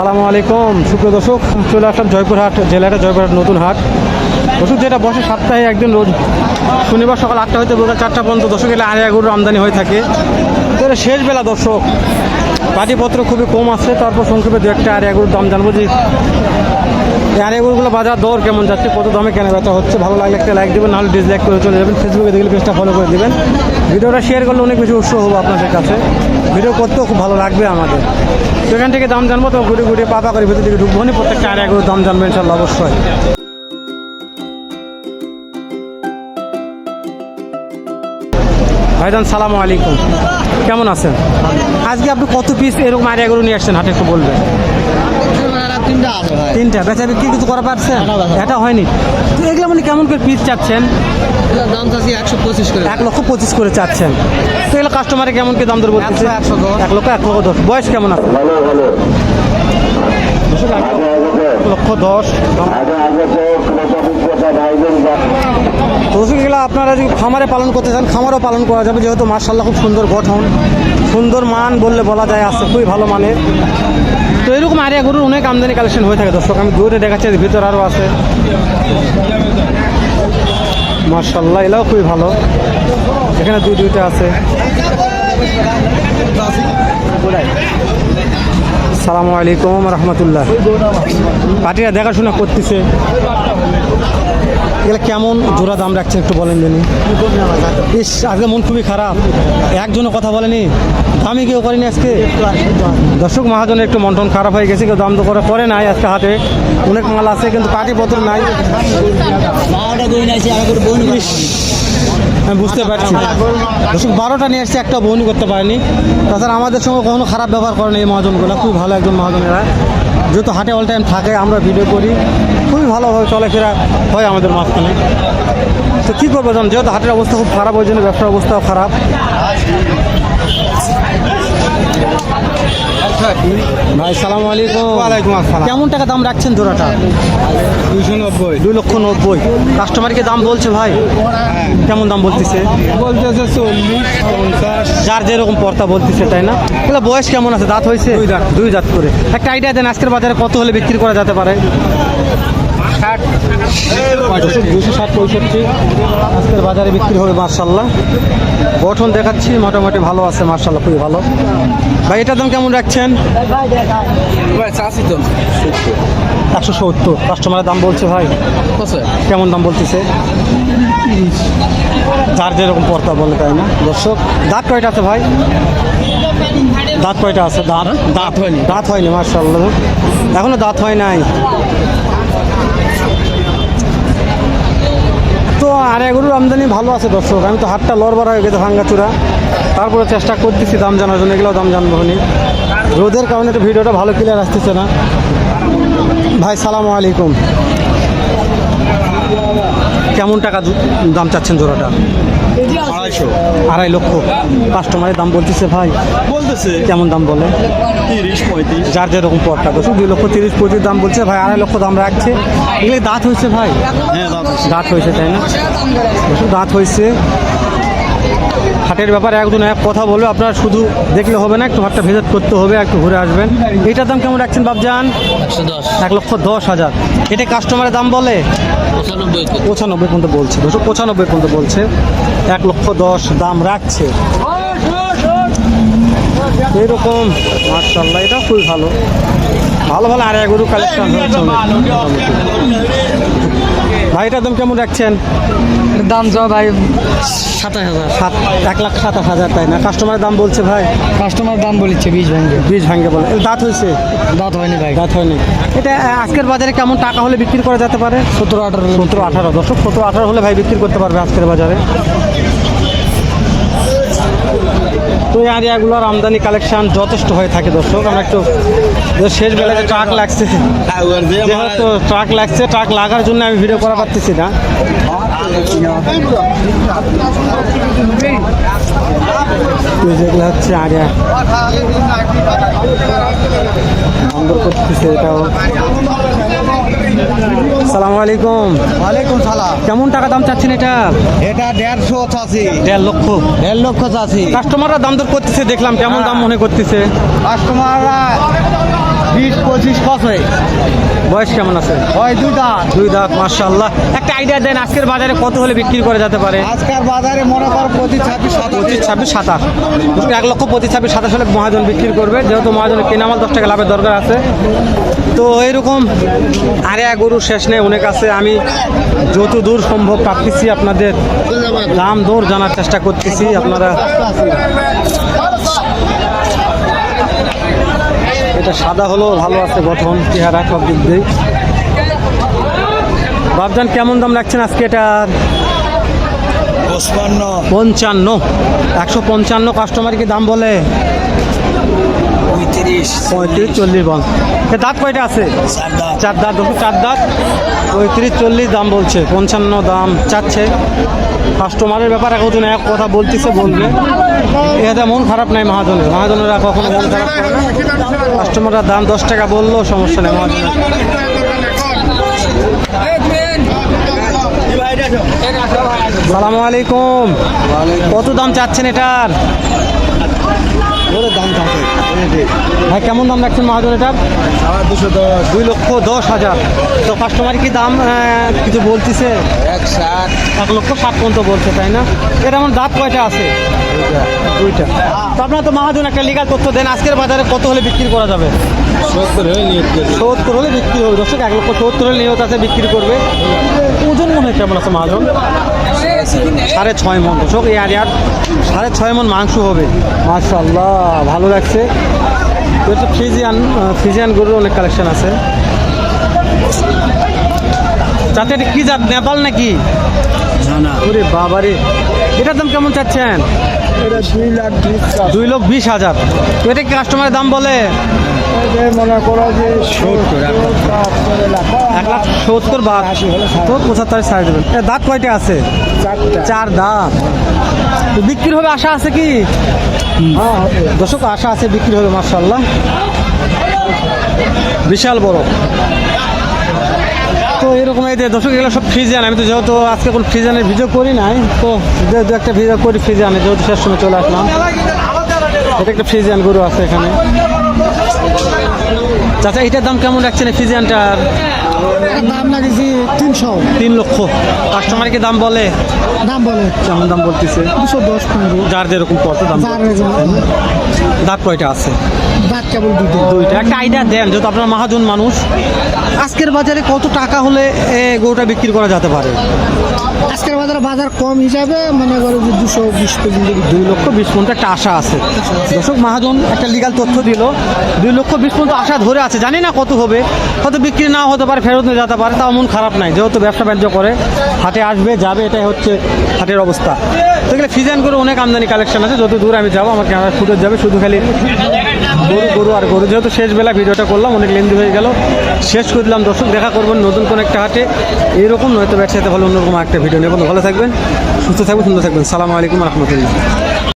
সালামু আলাইকুম। সুপ্রিয় দর্শক, চলে আসলাম জয়পুরহাট জেলাটা, জয়পুরহাট নতুন হাট। দর্শক, যেটা বসে সপ্তাহে একদিন রোজ শনিবার সকাল আটটা হইতে বিকাল চারটা পর্যন্ত দর্শক এলে আড়াই গরুর আমদানি হয়ে থাকে। তো এটা শেষ বেলা দর্শক পাটিপত্র খুবই কম আছে, তারপর সংক্ষেপে দু একটা আড়াই গরুর দাম জানব যে গরুগুলো বাজার দর কেমন যাচ্ছে, কত দামে কেনা বেচা হচ্ছে, ভালো লাগলে একটা লাইক দেবেন নাহলে ডিসলাইক করে চলে যাবেন ফেসবুকে দেখলে পেজটা ফলো করে দেবেন। ভিডিওটা শেয়ার করলে অনেক বেশি উৎসাহ হব আপনাদের কাছে। ভিডিও করতেও খুব ভালো লাগবে আমাদের। সেখান থেকে দাম জানব, তো ঘুরে ঘুরে পাপা করে ভিতর থেকে ঢুকবো। প্রত্যেকটা আর একগুলো দাম জানব ইনশাল্লাহ, অবশ্যই। ভাইজান, সালাম আলাইকুম। কেমন আছেন? আজকে আপনি কত পিস এরকম আর গরু নিয়ে আসছেন? হাটে একটু বলবেন। তিনটা। আছে ভাই তিনটা। বেচা বিক্রি কিছু করা পারছেন না, এটা হয়নি। তো এগুলো মানে কেমন করে পিস চাচ্ছেন? দাম চাচ্ছি একশো পঁচিশ করে। এক লক্ষ পঁচিশ করে চাচ্ছেন। তো এগুলো কাস্টমারে কেমন কি দাম দর বলছে একশো, একশো দশ। এক লক্ষ এক লক্ষ দশ বয়স কেমন আছে? লক্ষ দশ। দর্শক, আপনারা যদি খামারে পালন করতে চান খামারও পালন করা যাবে যেহেতু মার্শাল্লাহ খুব সুন্দর গঠন সুন্দর মান বললে বলা যায় আছে খুবই ভালো মানের। তো এরকম আরিয়া গরুর অনেক আমদানি কালেকশন হয়ে থাকে দর্শক আমি দূরে দেখাচ্ছি ভিতর আরও আছে। মার্শাল্লাহ এলাও খুবই ভালো। এখানে দুই দুইটা আছে। সালামু আলাইকুম রহমতুল্লাহ। পার্টিরা দেখাশোনা করতেছে। এগুলো কেমন জোড়া দাম রাখছে একটু বলেন জানি। ইস, আজকে মন খুবই খারাপ। একজনও কথা বলেনি। দামি কেউ করেনি আজকে। দর্শক মহাজনের একটু মন টন খারাপ হয়ে গেছে, কেউ দাম তো করে করে নাই আজকে হাতে। অনেক মাল আছে, কিন্তু পাটি পত্র নাই আমি বুঝতে পারছি দর্শক, বারোটা নিয়ে এসছে, একটা বহনি করতে পারেনি। তাছাড়া আমাদের সঙ্গে কখনো খারাপ ব্যবহার করেনি এই মহাজনগুলো। খুব ভালো একজন মহাজনেরা। যেহেতু হাটে অল টাইম থাকে, আমরা ভিডিও করি। খুবই ভালোভাবে চলাফেরা হয় আমাদের মাঝখানে। তো কী করব জান, যেহেতু হাটের অবস্থা খুব খারাপ, ওই জন্য ব্যবসার অবস্থাও খারাপ। ভাই সালাম আলাইকুম। ওয়ালাইকুম আসসালাম। কেমন টাকা দাম রাখছেন জোড়াটা? দুশো নব্বই। দুই লক্ষ নব্বই। কাস্টমারকে দাম বলছে ভাই? কেমন দাম বলতেছে? বলতেছে চল্লিশ পঞ্চাশ। যার যেরকম পর্তা বলতেছে তাই না? তাহলে বয়স কেমন আছে? দাঁত হয়েছে? দুই দাঁত। দুই দাঁত করে। একটা আইডিয়া দেন আজকের বাজারে কত হলে বিক্রি করা যেতে পারে? ষাট দুশো ষাট পঁয়ষট্টি। আজকের বাজারে বিক্রি হবে মার্শাল্লাহ। গঠন দেখাচ্ছি মোটামুটি ভালো আছে মার্শাল্লাহ খুবই ভালো। ভাই এটার দাম কেমন রাখছেন? একশো সত্তর। কাস্টমারের দাম বলছে ভাই কেমন দাম বলতেছে? যার যেরকম পর্তা বলে তাই না? দর্শক দাঁত কয়টা আছে ভাই? দাঁত কয়টা আছে? দাঁত? দাঁত হয়নি। দাঁত হয়নি মার্শাল্লাহ। এখনও দাঁত হয় নাই? তো গরুর আমদানি ভালো আছে, দর্শক। আমি তো হাতটা লড়বার হয়ে গেছে ভাঙ্গাচুরা। তারপরে চেষ্টা করতেছি দাম জানার জন্য এগুলো দাম জানব নি। রোদের কারণে তো ভিডিওটা ভালো ক্লিয়ার আসতেছে না। ভাই, সালাম আলাইকুম। কেমন টাকা দাম চাচ্ছেন জোড়াটা? আড়াইশো। আড়াই লক্ষ। কাস্টমারের দাম বলতেছে ভাই বলতেছে। কেমন দাম বলে? তিরিশ পঁয়ত্রিশ। যার যেরকম পটটা করছে দুই লক্ষ তিরিশ পঁয়ত্রিশ দাম বলছে ভাই আড়াই লক্ষ দাম রাখছে। এগুলি দাঁত হয়েছে ভাই? হ্যাঁ দাঁত হয়েছে। তাই না? দাঁত হয়েছে। হাটের ব্যাপারে একজন এক কথা বলবে আপনারা শুধু দেখলে হবে না একটু হাটটা ভিজিট করতে হবে একটু ঘুরে আসবেন। এটার দাম কেমন রাখছেন বাবজান এক লক্ষ দশ হাজার। এটা কাস্টমারের দাম বলে? পঁচানব্বই পর্যন্ত। বলছে। দুশো পঁচানব্বই পর্যন্ত বলছে। এক লক্ষ দশ দাম রাখছে। এরকম মার্শাল্লাহ এটা খুবই ভালো। ভালো ভালো আর গরু কালেকশন। ভাই এটার দাম কেমন রাখছেন? দাম যা ভাই সাতাশ হাজার। সাত এক লাখ সাতাশ হাজার তাই না? কাস্টমারের দাম বলছে ভাই। কাস্টমার দাম বলেছে বীজ ভাঙ্গে। বীজ ভাঙ্গে বলে। দাঁত হয়েছে? দাঁত হয়নি ভাই। দাঁত হয়নি। এটা আজকের বাজারে কেমন টাকা হলে বিক্রি করা যেতে পারে? সতেরো আঠারো। সতেরো আঠারো দশক সতেরো আঠারো হলে ভাই বিক্রি করতে পারবে আজকের বাজারে। তো এই আরিয়াগুলোর আমদানি কালেকশন যথেষ্ট হয়ে থাকে দর্শক। আমরা একটু শেষ বেলায় যে ট্রাক লাগছে যেহেতু ট্রাক লাগছে ট্রাক লাগার জন্য আমি ভিডিও করা পারতেছি না। হচ্ছে আরিয়া করতেছে এটাও সালামু আলাইকুম। ওয়ালাইকুম সালাম। কেমন টাকা দাম চাচ্ছেন এটা? এটা দেড়শো চাষি দেড় লক্ষ। দেড় লক্ষ চাষি কাস্টমাররা দাম দর করতেছে দেখলাম কেমন দাম মনে করতেছে। কাস্টমাররা বিশ পঁচিশ বছর বয়স কেমন আছে? হয় দুই দাঁত দুই দাঁত মার্শাল্লাহ একটা আইডিয়া দেন আজকের বাজারে কত হলে বিক্রি করা যেতে পারে? আজকাল বাজারে মনে কর প্রতি ছাব্বিশ পঁচিশ ছাব্বিশ সাতাশ। এক লক্ষ পঁচিশ ছাব্বিশ সাতাশ হলে মহাজন বিক্রি করবে। যেহেতু মহাজনের কেনামাল দশ টাকা লাভের দরকার আছে। তো এরকম আরে এক গরু শেষ নেই অনেক আছে। আমি যত দূর সম্ভব পাচ্ছি আপনাদের দাম দর জানার চেষ্টা করতেছি। আপনারা এটা সাদা হলো ভালো আছে গঠন চেহারা সব দিক দিয়ে বাবজান কেমন দাম রাখছেন আজকে এটা? পঞ্চান্ন। একশো পঞ্চান্ন কাস্টমার কি দাম বলে? পঁয়ত্রিশ পঁয়ত্রিশ চল্লিশ বল। এ দাঁত কয়টা আছে? চার দাঁত। চার দাঁত চার দাঁত। পঁয়ত্রিশ চল্লিশ দাম বলছে পঞ্চান্ন দাম চাচ্ছে। কাস্টমারের ব্যাপারে কত এক কথা বলতেছে বলবে। এতে মন খারাপ নাই মহাজনের। মহাজনেরা কখনো মন খারাপ করে না। কাস্টমাররা দাম দশ টাকা বললেও সমস্যা নেই মহাজনের। সালামু আলাইকুম। কত দাম চাচ্ছেন এটার? দাম থাকে। ভাই কেমন দাম রাখছেন মহাজন এটার দুশো দশ। দুই লক্ষ দশ হাজার। তো কাস্টমার কি দাম কিছু বলতেছে? এক ষাট। এক লক্ষ ষাট পর্যন্ত বলছে তাই না? এটা আমার দাঁত কয়টা আছে? দুইটা। তো আপনার তো মহাজন একটা লিগাল তথ্য দেন আজকের বাজারে কত হলে বিক্রি করা যাবে? সত্তর নিয়ে সত্তর হলে বিক্রি হবে। দর্শক এক লক্ষ সত্তর হলে নিয়ত আছে বিক্রি করবে। ওজন মনে হয় কেমন আছে মহাজন সাড়ে ছয় মন। দর্শক এই আর সাড়ে ছয় মন মাংস হবে। মাশাল্লাহ ভালো লাগছে। তো ফ্রিজিয়ান ফ্রিজিয়ান গরুর অনেক কালেকশন আছে। চাচা এটা কি জাত? নেপাল নাকি? না না। ওরে বাবারে। এটার দাম কেমন চাচ্ছেন? দুই লক্ষ বিশ হাজার। এটা কাস্টমারের দাম বলে? মনে করো যে এক লাখ সত্তর বা তো পঁচাত্তর সাড়ে দেবেন দাঁত কয়টা আছে? চার দাঁত। বিক্রি হবে আশা আছে কি? হ্যাঁ দর্শক আশা আছে বিক্রি হবে মার্শাল্লাহ বিশাল বড়। তো এরকম এই যে দর্শক এগুলো সব ফ্রিজিয়ান আমি তো যেহেতু আজকে কোনো ফ্রিজিয়ানের ভিডিও করি নাই তো দু একটা ভিডিও করি ফ্রিজিয়ানে যেহেতু শেষ সময় চলে আসলাম। এটা একটা ফ্রিজিয়ান গরু আছে এখানে। চাচা এটার দাম কেমন রাখছেন ফ্রিজিয়ানটার দাম লাগিয়েছি তিনশো। তিন লক্ষ। কাস্টমার কি দাম বলে? দাম বলে। কেমন দাম বলতেছে? দুশো দশ পনেরো। যার যেরকম কত দাম দাঁত কয়টা আছে? দাঁত কেবল দুটো দুইটা। একটা আইডিয়া দেন যেহেতু আপনার মহাজন মানুষ আজকের বাজারে কত টাকা হলে এ, গরুটা বিক্রি করা যেতে পারে? আজকের বাজারে বাজার কম হিসাবে মনে করো যে দুশো বিশ পর্যন্ত দুই লক্ষ বিশ পর্যন্ত একটা আশা আছে। দর্শক মহাজন একটা লিগাল তথ্য দিল। দুই লক্ষ বিশ পর্যন্ত আশা ধরে আছে। জানি না কত হবে। হয়তো বিক্রি না হতে পারে ফেরত নিয়ে যেতে পারে তাও মন খারাপ নাই। যেহেতু ব্যবসা বাণিজ্য করে হাটে আসবে যাবে এটাই হচ্ছে হাটের অবস্থা। এগুলো ফিজান গরু অনেক আমদানি কালেকশন আছে। যত দূর আমি যাব, আমার ক্যামেরা ফুটেজ যাবে। শুধু খালি গরু গরু আর গরু। যেহেতু শেষবেলা ভিডিওটা করলাম, অনেক লেন্দি হয়ে গেল। শেষ করে দিলাম। দর্শক, দেখা করবেন নতুন কোনো একটা হাটে। এরকম নয়তো ব্যবসাতে ভালো অন্যরকম একটা ভিডিও নেবেন ভালো থাকবেন, সুস্থ থাকবেন, সুন্দর থাকবেন। সালামু আলাইকুম রহমতুল্লাহ।